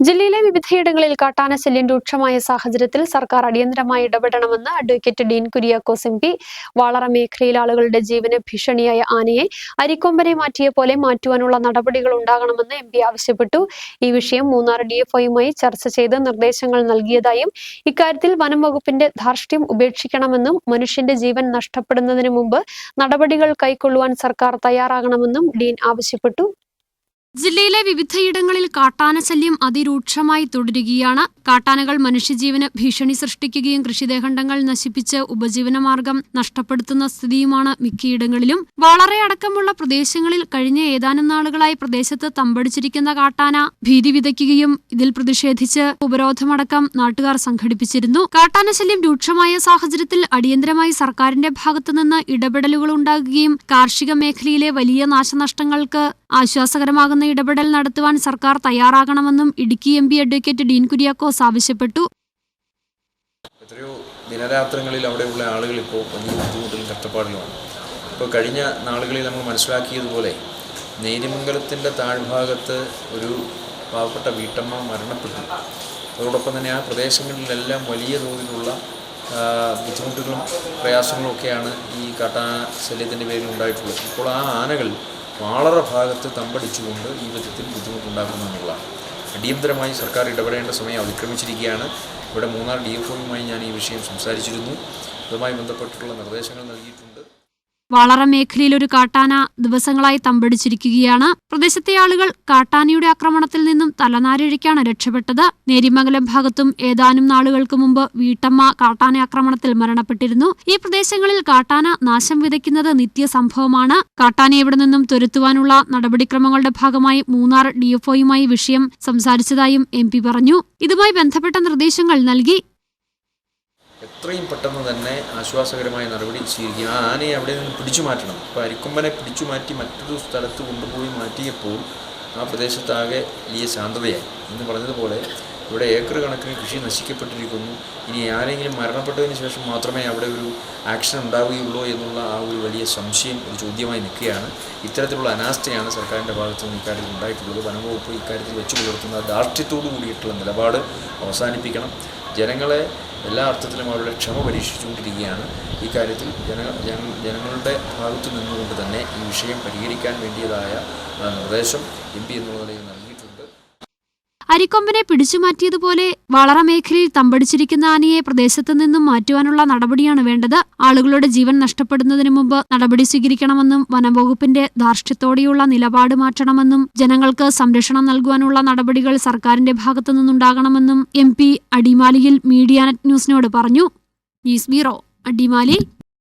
ജില്ലയിലെ വിവിധയിടങ്ങളിൽ കാട്ടാന ശല്യം രൂക്ഷമായ സാഹചര്യത്തിൽ സർക്കാർ അടിയന്തരമായി ഇടപെടണമെന്ന് advocate Dean Kuriakose M P. Valara മേഖലയിൽ ആളുകളുടെ ജീവന് ഭീഷണിയായ ആനയെ അരിക്കൊമ്പനെ മാറ്റിയ പോലെ മാറ്റുവാനുള്ള നടപടികൾ ഉണ്ടാകണമെന്ന് എം പി ആവശ്യപ്പെട്ടു. ഈ വിഷയം മൂന്നാർ ഡിഎഫ്ഒയുമായി ചർച്ച ചെയ്ത് നിർദ്ദേശങ്ങൾ നൽകിയതായും ഇക്കാര്യത്തിൽ വനം വകുപ്പിന്റെ ധാർഷ്ട്യം ഉപേക്ഷിക്കണമെന്നും മനുഷ്യന്റെ ജീവൻ നഷ്ടപ്പെടുന്നതിന് മുമ്പ് നടപടികൾ കൈക്കൊള്ളുവാൻ സർക്കാർ തയ്യാറാകണമെന്നും ഡീൻ ആവശ്യപ്പെട്ടു. ജില്ലയിലെ വിവിധയിടങ്ങളിൽ കാട്ടാന ശല്യം അതിരൂക്ഷമായി തുടരുകയാണ്. കാട്ടാനകൾ മനുഷ്യജീവന് ഭീഷണി സൃഷ്ടിക്കുകയും കൃഷിദേഹണ്ഡങ്ങൾ നശിപ്പിച്ച് ഉപജീവനമാർഗം നഷ്ടപ്പെടുത്തുന്ന സ്ഥിതിയുമാണ് മിക്കയിടങ്ങളിലും. വളരെ അടക്കമുള്ള പ്രദേശങ്ങളിൽ കഴിഞ്ഞ ഏതാനും നാളുകളായി പ്രദേശത്ത് തമ്പടിച്ചിരിക്കുന്ന കാട്ടാന ഭീതി വിതയ്ക്കുകയും ഇതിൽ പ്രതിഷേധിച്ച് ഉപരോധമടക്കം നാട്ടുകാർ സംഘടിപ്പിച്ചിരുന്നു. കാട്ടാന ശല്യം രൂക്ഷമായ സാഹചര്യത്തിൽ അടിയന്തരമായി സർക്കാരിന്റെ ഭാഗത്തുനിന്ന് ഇടപെടലുകൾ ഉണ്ടാകുകയും കാർഷിക മേഖലയിലെ വലിയ നാശനഷ്ടങ്ങൾക്ക് ആശ്വാസകരമാകുന്ന ഇടപെടൽ നടത്തുവാൻ സർക്കാർ തയ്യാറാകണമെന്നും Idukki M P advocate Dean Kuriakose ആവശ്യപ്പെട്ടു. എത്രയോ ദിനരാത്രങ്ങളിൽ അവിടെയുള്ള ആളുകൾ ഇപ്പോൾ വലിയ ബുദ്ധിമുട്ടിലും കഷ്ടപ്പാടിലുമാണ് ഇപ്പോൾ കഴിഞ്ഞ നാളുകളിൽ നമ്മൾ മനസ്സിലാക്കിയതുപോലെ നേരിമംഗലത്തിന്റെ താഴ്ഭാഗത്ത് ഒരു പാവപ്പെട്ട വീട്ടമ്മ മരണപ്പെട്ടു. അതോടൊപ്പം തന്നെ ആ പ്രദേശങ്ങളിലെല്ലാം വലിയ തോതിലുള്ള ബുദ്ധിമുട്ടുകളും പ്രയാസങ്ങളും ഒക്കെയാണ് ഈ കാട്ടാന ശല്യത്തിന്റെ പേരിൽ ഉണ്ടായിട്ടുള്ളത്. ഇപ്പോൾ ആ ആനകൾ വളരെ ഭാഗത്ത് തമ്പടിച്ചുകൊണ്ട് ഈ വിധത്തിൽ ബുദ്ധിമുട്ടുണ്ടാക്കുന്നു എന്നുള്ളതാണ്. അടിയന്തരമായി സർക്കാർ ഇടപെടേണ്ട സമയം അതിക്രമിച്ചിരിക്കുകയാണ്. ഇവിടെ മൂന്നാർ ഡി എഫ് ഒയുമായി ഞാൻ ഈ വിഷയം സംസാരിച്ചിരുന്നു. അതുമായി ബന്ധപ്പെട്ടിട്ടുള്ള നിർദ്ദേശങ്ങൾ നൽകിയിട്ടുണ്ട്. വളറ മേഖലയിൽ ഒരു കാട്ടാന ദിവസങ്ങളായി തമ്പടിച്ചിരിക്കുകയാണ്. പ്രദേശത്തെ ആളുകൾ കാട്ടാനയുടെ ആക്രമണത്തിൽ നിന്നും തലനാരിഴയ്ക്കാണ് രക്ഷപ്പെട്ടത്. നേരിമംഗലം ഭാഗത്തും ഏതാനും നാളുകൾക്ക് മുമ്പ് വീട്ടമ്മ കാട്ടാന ആക്രമണത്തിൽ മരണപ്പെട്ടിരുന്നു. ഈ പ്രദേശങ്ങളിൽ കാട്ടാന നാശം വിതയ്ക്കുന്നത് നിത്യസംഭവമാണ്. കാട്ടാന ഇവിടെ നിന്നും തുരത്തുവാനുള്ള നടപടിക്രമങ്ങളുടെ ഭാഗമായി മൂന്നാർ ഡിഎഫ്ഒയുമായി വിഷയം സംസാരിച്ചതായും എം പറഞ്ഞു. ഇതുമായി ബന്ധപ്പെട്ട നിർദ്ദേശങ്ങൾ നൽകി എത്രയും പെട്ടെന്ന് തന്നെ ആശ്വാസകരമായ നടപടി സ്വീകരിക്കുക ആ ആനയെ അവിടെ നിന്ന് പിടിച്ചു മാറ്റണം. ഇപ്പോൾ അരിക്കൊമ്പനെ പിടിച്ചു മാറ്റി മറ്റൊരു സ്ഥലത്ത് കൊണ്ടുപോയി മാറ്റിയപ്പോൾ ആ പ്രദേശത്താകെ വലിയ ശാന്തതയായി. എന്ന് പറഞ്ഞതുപോലെ ഇവിടെ ഏക്കർ കണക്കിന് കൃഷി നശിക്കപ്പെട്ടിരിക്കുന്നു. ഇനി ആരെങ്കിലും മരണപ്പെട്ടതിന് ശേഷം മാത്രമേ അവിടെ ഒരു ആക്ഷൻ ഉണ്ടാവുകയുള്ളൂ എന്നുള്ള ആ ഒരു വലിയ സംശയം ഒരു ചോദ്യമായി നിൽക്കുകയാണ്. ഇത്തരത്തിലുള്ള അനാസ്ഥയാണ് സർക്കാരിന്റെ ഭാഗത്തു നിന്ന് ഇക്കാര്യത്തിൽ ഉണ്ടായിട്ടുള്ളത്. വനംവകുപ്പ് ഇക്കാര്യത്തിൽ വെച്ചു പുലർത്തുന്ന ധാർഷ്ട്യത്തോടു കൂടിയിട്ടുള്ള നിലപാട് അവസാനിപ്പിക്കണം. ജനങ്ങളെ എല്ലാ അർത്ഥത്തിലും അവരുടെ ക്ഷമ പരീക്ഷിച്ചുകൊണ്ടിരിക്കുകയാണ്. ഈ കാര്യത്തിൽ ജന ജന- ജനങ്ങളുടെ ഭാഗത്തു നിന്നുകൊണ്ട് തന്നെ ഈ വിഷയം പരിഹരിക്കാൻ വേണ്ടിയതായ നിർദ്ദേശം എം പി എന്നുള്ള നിലയിൽ നൽകിയിട്ടുണ്ട് അരിക്കൊമ്പനെ പിടിച്ചുമാറ്റിയതുപോലെ വളറ മേഖലയിൽ തമ്പടിച്ചിരിക്കുന്ന ആനയെ പ്രദേശത്ത് നിന്നും മാറ്റുവാനുള്ള നടപടിയാണ് വേണ്ടത്. ആളുകളുടെ ജീവൻ നഷ്ടപ്പെടുന്നതിന് മുമ്പ് നടപടി സ്വീകരിക്കണമെന്നും വനംവകുപ്പിന്റെ ധാർഷ്ട്യത്തോടെയുള്ള നിലപാട് മാറ്റണമെന്നും ജനങ്ങൾക്ക് സംരക്ഷണം നൽകുവാനുള്ള നടപടികൾ സർക്കാരിന്റെ ഭാഗത്തു നിന്നുണ്ടാകണമെന്നും എം പി അടിമാലിയിൽ മീഡിയ നെറ്റ് ന്യൂസിനോട് പറഞ്ഞു. News bureau Adimali.